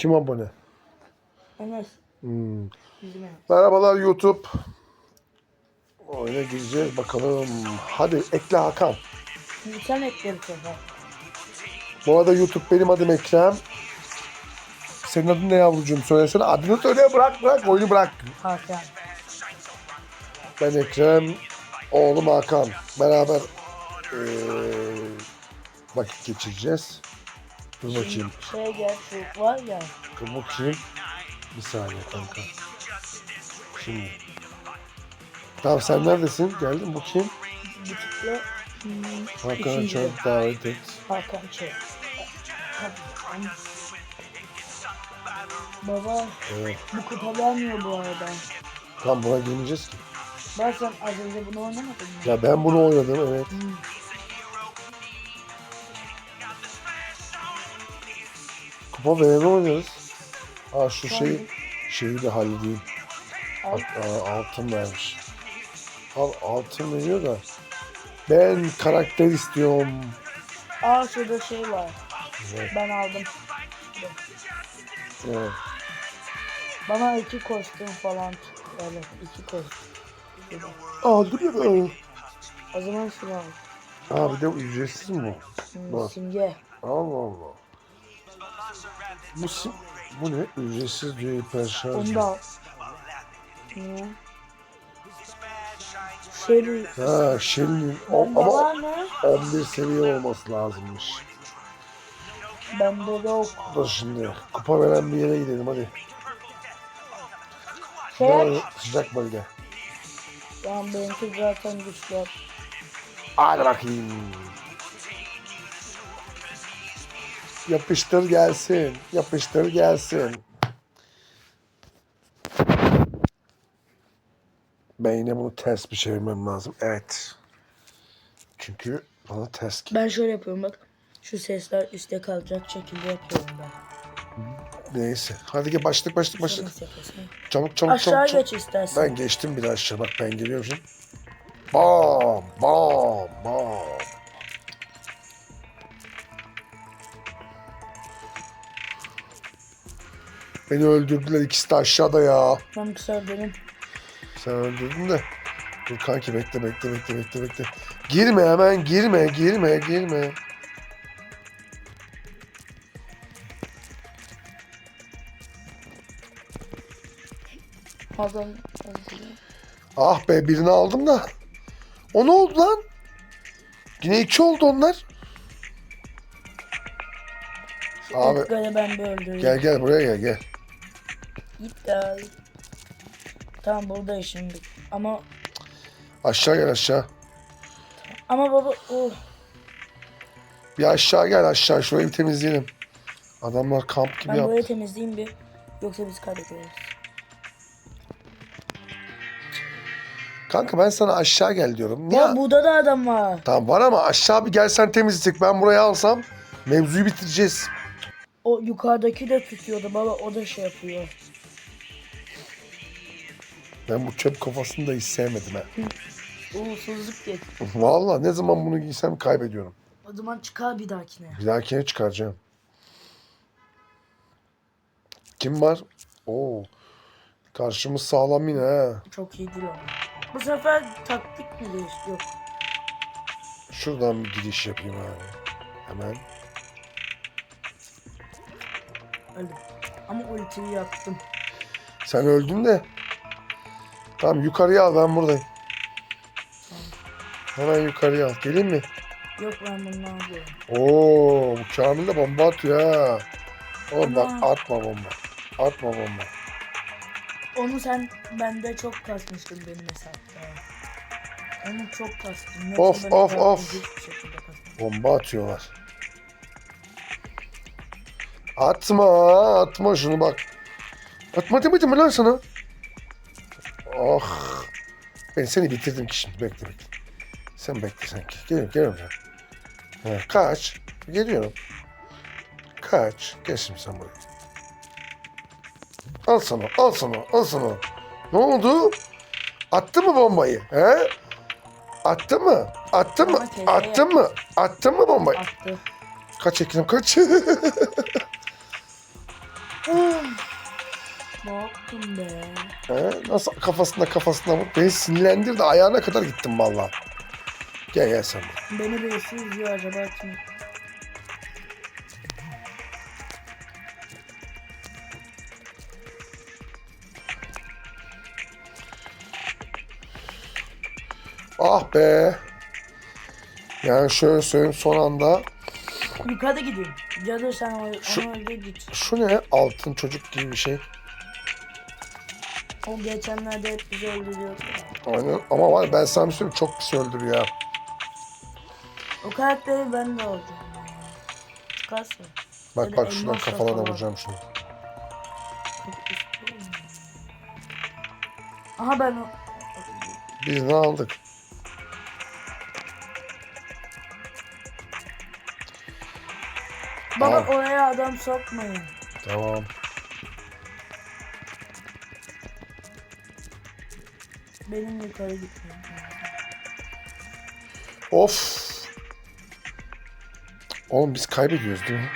Kim abone? Enes. Hmm. Merhabalar YouTube. Oyuna gireceğiz bakalım. Hadi ekle Hakan. Sen ekle bir sefer. Bu arada YouTube benim adım Ekrem. Senin adın ne yavrucuğum? Söylesene. Adını söyle bırak bırak. Oyunu bırak. Hakan. Ben Ekrem. Oğlum Hakan. Beraber eee, vakit geçireceğiz. Dur bakayım. Şey gel şu var ya. Dur bakayım. Bir saniye kanka. Şimdi. Tamam sen neredesin? Geldin bakayım. Butikle. Hmm, üçüncü. çok davet et. Hakan şey. Baba Evet. bu kupa vermiyor bu arada. Tam buna girmeyeceğiz ki. Ben sen az önce bunu oynamadın mı? Ya ben bunu oynadım evet. Hmm. Kupa vereni oynarız. Ha şu şeyi, şeyi de halledeyim. Al. Bak, aa, altın vermiş. Al altın veriyor da. Ben karakter istiyorum. Aa şurada şey var. Evet, Ben aldım. evet. Bana iki kostüm falan. Evet iki kostüm. Aa dur ya. O zaman şunu al. Aa bir de ücretsiz mi bu? Hmm, simge. Allah Allah. Bu, bu ne? Ücretsiz diyor hiper şarj. Onu da al. Niye? Şey Ha Bende ama var mı? 11 seviye olması lazımmış. Bende yok. Dur şimdi kupa veren bir yere gidelim hadi. Şey sıcak bölge. Tamam benimki zaten güçlü. Hadi bakayım. Yapıştır gelsin. Yapıştır gelsin. Ben yine bunu ters bir çevirmem lazım. Evet. Çünkü bana ters. Ben şöyle yapıyorum bak. Şu sesler üstte kalacak şekilde yapıyorum ben. Neyse. Hadi gel başlık başlık Sen başlık. nasıl yapıyorsun? Çabuk çabuk Aşağı çabuk. çabuk. geç istersen. Ben geçtim bir aşağı. Bak ben geliyorum şimdi. Bam bam bam. Beni öldürdüler ikisi de aşağıda ya. Tam kısa benim. Sen öldürdün de. Dur kanki bekle bekle bekle bekle bekle. Girme hemen girme girme girme. Hazır. Ah be birini aldım da. O ne oldu lan? Yine iki oldu onlar. Abi ben gel gel buraya gel gel. Git gel. Tamam buradayım şimdi. Ama Aşağı gel aşağı. ama baba oh. Bir aşağı gel aşağı şurayı bir temizleyelim. Adamlar kamp gibi Ben yaptı. burayı temizleyeyim bir. Yoksa biz kaybederiz. Kanka ben sana aşağı gel diyorum. Niye? Ya burada da adam var. Tamam var ama aşağı bir gelsen temizlik. Ben buraya alsam mevzuyu bitireceğiz. O yukarıdaki de tutuyordu baba o da şey yapıyor. Ben bu çöp kafasını da hiç sevmedim ha. Uğursuzluk geç. Vallahi ne zaman bunu giysem kaybediyorum. O zaman çıkar bir dahakine. Bir dahakine çıkaracağım. Kim var? Oo. Karşımız sağlam yine ha. Çok iyi değil ama. Bu sefer taktik mi değişti? Yok. Şuradan bir giriş yapayım abi. Hemen. Öldüm. Ama ultiyi yaptım. Sen öldün de. Tamam yukarıya al ben buradayım. Hemen yukarıya al. Geleyim mi? Yok ben bunu alıyorum. Oo, bu Kamil de bomba atıyor ha. Oğlum bak Ama- atma bomba. Atma bomba. Onu sen bende çok kasmıştın benim hesapta. Onu çok. Of, ben of, of. ilginç bir şekilde. Bomba atıyorlar. Atma, atma şunu bak. Atma demedim mi lan sana? Oh. Ben seni bitirdim ki şimdi. Bekle bekle. Sen bekle sen. Geliyorum, geliyorum sen. Ha, kaç. Geliyorum. Kaç. Gel şimdi sen buraya. Al sana, al sana, al sana. Ne oldu? Attı mı bombayı? He? Attı mı? Attı mı? Attı mı? Attı mı bombayı? Attı. Kaç Ekrem kaç. yaptın be? He? Nasıl kafasına kafasına vur. Beni sinirlendirdi. Ayağına kadar gittim valla. Gel gel sen. Beni birisi izliyor acaba kim? Ah be. Yani şöyle söyleyeyim son anda. Yukarı gideyim. Cadı sen Şu- onu öyle git. Şu ne? Altın çocuk gibi bir şey. O geçenlerde hep bizi öldürüyordu. Aynen. Ama var ben sana bir şey söyleyeyim, çok pis öldürüyor ya. O karakteri ben de olacağım. Çıkarsa. Bak Böyle bak şuradan elmasla kafalarına falan. vuracağım şunu. Aha ben o... Birini aldık. Baba Al. oraya adam sokmayın. Tamam. Benim yukarı gitmem. Of. Oğlum biz kaybediyoruz değil mi?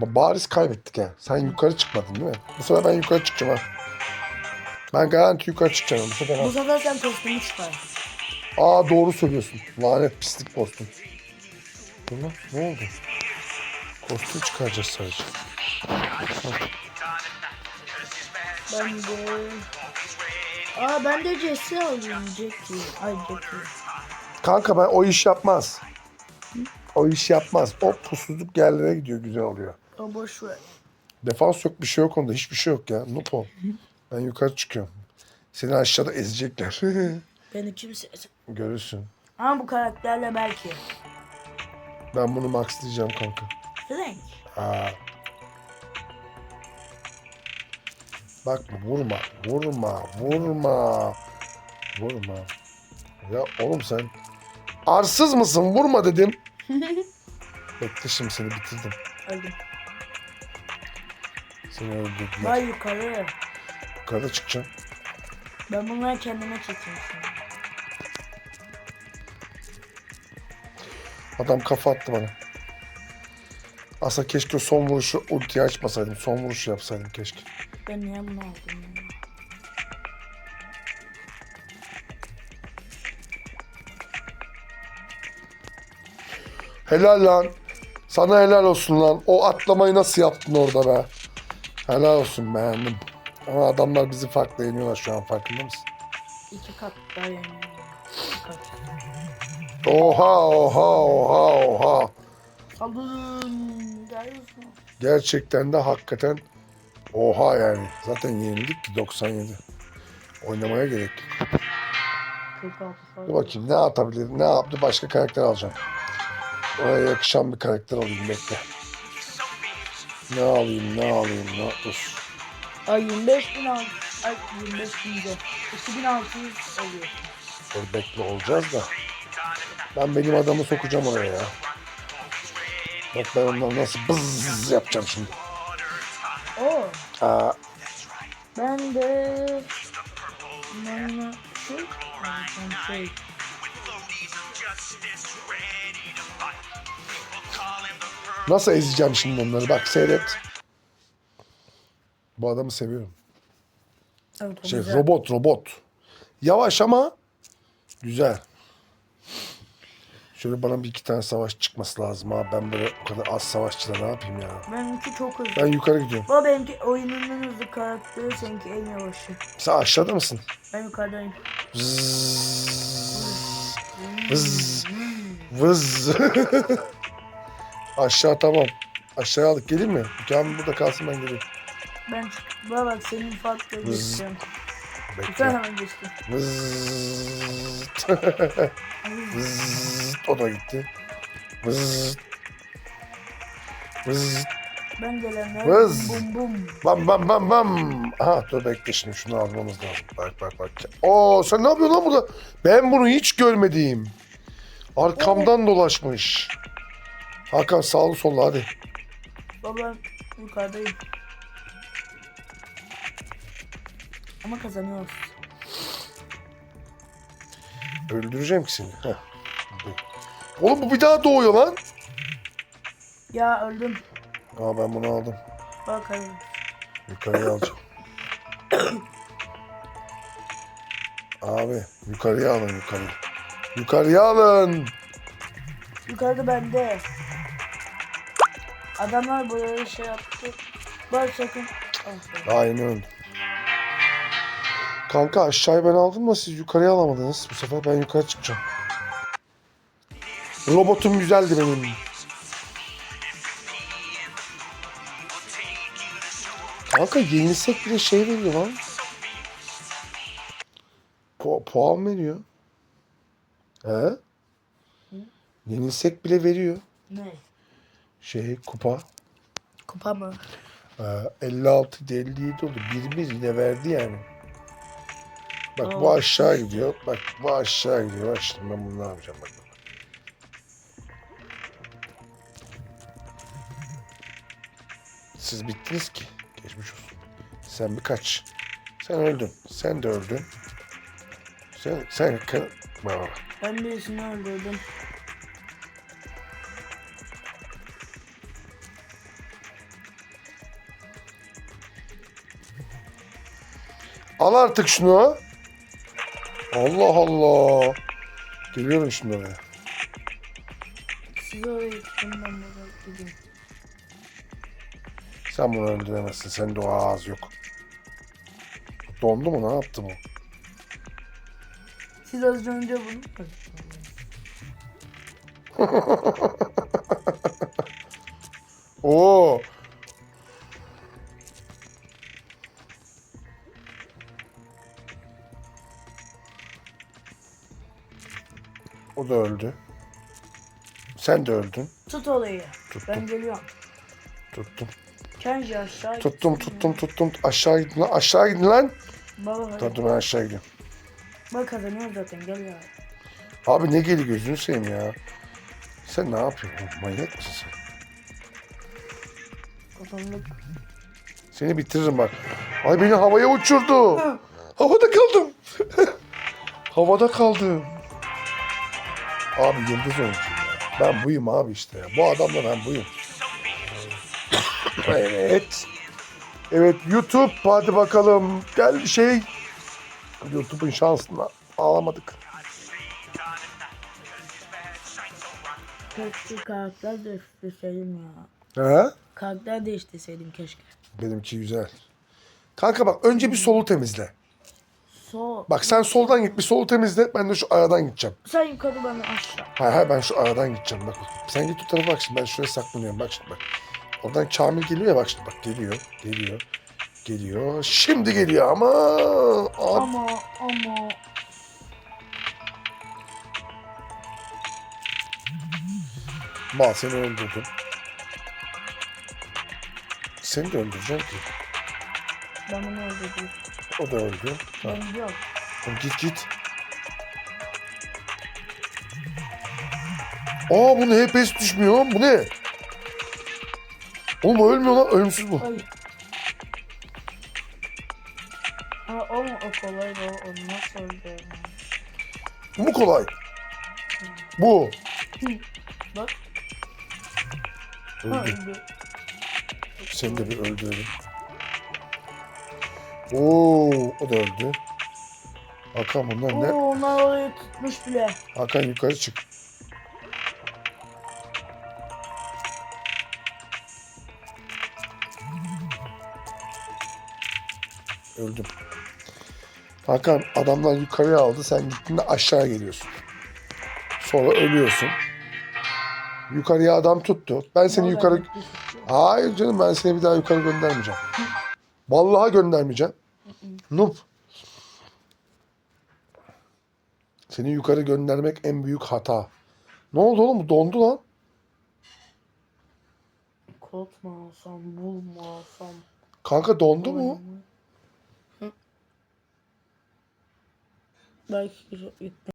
Ba- Bariz kaybettik ha. Sen yukarı çıkmadın değil mi? Bu sefer ben yukarı çıkacağım ha. Ben garanti yukarı çıkacağım bu sefer. Bu sefer sen kostümü çıkar. Aa doğru söylüyorsun. Lanet pislik kostüm. Dur lan ne oldu? Kostüm çıkaracağız sadece. Ben de... Aa ben de Jesse alayım Jackie. Ay Jackie. Kanka ben o iş yapmaz. O iş yapmaz. O pusuzluk yerlere gidiyor güzel oluyor. O boş ver. Defans yok bir şey yok onda. Hiçbir şey yok ya. Nupo. Ben yukarı çıkıyorum. Seni aşağıda ezecekler. Beni kimse... Görürsün. Ama bu karakterle belki. Ben bunu maxlayacağım kanka. Frank. Aa. Bakma vurma. Vurma. Vurma. Vurma. Ya oğlum sen arsız mısın? Vurma dedim. Bekle şimdi seni bitirdim. Öldüm. Seni öldürdüm. Vay yukarı. Yukarıda çıkacağım. Ben bunları kendime çekeyim şimdi. Adam kafa attı bana. Aslında keşke son vuruşu ultiyi açmasaydım. Son vuruşu yapsaydım keşke. Ben niye bunu aldım ya? Helal lan. Sana helal olsun lan. O atlamayı nasıl yaptın orada be? Helal olsun beğendim. Ama adamlar bizi farklı yeniyorlar şu an farkında mısın? İki kat daha kat. Oha oha oha oha. Geliyorsun. Gerçekten de hakikaten oha yani. Zaten yenildik ki 97. Oynamaya gerek yok. 46 Dur bakayım ne atabilirim ne yaptı başka karakter alacağım. Oraya yakışan bir karakter alayım bekle. Ne alayım ne alayım ne dur. Ay 25 bin al. Ay 25 bin de. 2600 oluyor. Dur bekle olacağız da. Ben benim adamı sokacağım oraya ya. Bak ben onları nasıl bızz yapacağım şimdi. Oo. Aa, Ben de... Ben şey... Şey... nasıl ezeceğim şimdi onları bak seyret. Bu adamı seviyorum. Evet, Şey güzel. robot robot. Yavaş ama güzel. Şöyle bana bir iki tane savaş çıkması lazım abi. Ben böyle o kadar az savaşçıda ne yapayım ya. Benimki çok hızlı. Ben yukarı gidiyorum. Baba benimki oyunun en hızlı karakteri seninki en yavaşı. Sen aşağıda mısın? Ben yukarıdayım. Vız. Vız. Vız. Aşağı tamam. Aşağıya aldık. Geleyim mi? Kamil burada kalsın ben geleyim. Ben çık. Baba bak senin farklı Vız. Bekle. hemen geçtin. Vız. Vız. O da gitti. Vız. Vız. Ben gelenler Vız. bum bum. Bam bam bam bam. Aha dur bekle şimdi şunu almamız lazım. Bak bak bak. Oo sen ne yapıyorsun lan burada? Ben bunu hiç görmedim. Arkamdan dolaşmış. Hakan sağlı sollu hadi. Baba ben yukarıdayım. Ama kazanıyoruz. Öldüreceğim ki seni. Heh. Oğlum bu bir daha doğuyor lan. Ya öldüm. Aa ben bunu aldım. Bak hayır. Yukarıya alacağım. Abi yukarıya alın yukarı. Yukarıya alın. Yukarıda bende. Adamlar böyle şey yaptı. Bak sakın. Aynen öyle. Kanka aşağıya ben aldım da siz yukarıya alamadınız. Bu sefer ben yukarı çıkacağım. Robotum güzeldi benim. Kanka yenilsek bile şey veriyor lan. Pu- puan veriyor. He? Yenilsek bile veriyor. Ne? Şey kupa. Kupa mı? Ee, 56 idi, 57 oldu. 1-1 yine verdi yani. Bak bu aşağı gidiyor. Bak bu aşağı gidiyor. Bak şimdi ben bunu ne yapacağım bak. Siz bittiniz ki. Geçmiş olsun. Sen bir kaç. Sen öldün. Sen de öldün. Sen sen ka- bak, bak. Ben birisini öldürdüm. Al artık şunu. Allah Allah. Geliyorum şimdi oraya. Siz oraya gittim ben de gideyim. Sen bunu öldüremezsin. Sende o ağız yok. Dondu mu? Ne yaptı bu? Siz az önce bunu Oo. O da öldü. Sen de öldün. Tut olayı. Tuttum. Ben geliyorum. Tuttum. Kenji aşağı. Tuttum, tuttum, tuttum. Aşağı gidin lan. Aşağı gidin lan. Baba hadi. Dur ben aşağı gidiyorum. Bak kazanıyor zaten gel ya. Abi ne geli gözünü seveyim ya. Sen ne yapıyorsun? Manyak mısın sen? Kazandık. Seni bitiririm bak. Ay beni havaya uçurdu. Havada kaldım. Havada kaldım. Abi yıldız oyuncuyum ya. Ben buyum abi işte ya. Bu adamla ben buyum. evet. Evet YouTube hadi bakalım. Gel bir şey. YouTube'un şansına ağlamadık. Keşke karakter değiştirseydim ya. He? Karakter değiştirseydim keşke. Benimki güzel. Kanka bak önce bir solu temizle. So. Bak sen soldan git bir solu temizle. Ben de şu aradan gideceğim. Sen yukarı ben aşağı. Hayır hayır ben şu aradan gideceğim bak. Sen git o tarafa bak şimdi ben şuraya saklanıyorum bak şimdi bak. Oradan Kamil geliyor ya bak şimdi bak geliyor geliyor geliyor. Şimdi geliyor ama abi, Ama ama. mal seni öldürdüm. Seni de öldüreceğim ki. Ben bunu öldürdüm. O da öldü. Ben gidiyorum. tamam, git git. Aa bunun HPS düşmüyor lan bu ne? Oğlum ölmüyor lan ölümsüz bu. Ay. Ha o mu o kolay da onu nasıl öldürdüm? Bu mu kolay? Bu. Bak. Ha Öldü. öldü. Seni de bir öldürelim. Oo, o da öldü. Hakan bunlar Oo ne? onlar orayı tutmuş bile. Hakan yukarı çık. Öldüm. Hakan adamlar yukarıya aldı. Sen gittiğinde aşağı geliyorsun. Sonra ölüyorsun. Yukarıya adam tuttu. Ben seni yukarı... Hayır canım ben seni bir daha yukarı göndermeyeceğim. Vallahi göndermeyeceğim. Noob. Seni yukarı göndermek en büyük hata. Ne oldu oğlum? Dondu lan. Kot mu alsam, bul mu alsam? Kanka dondu mu? Belki yükle.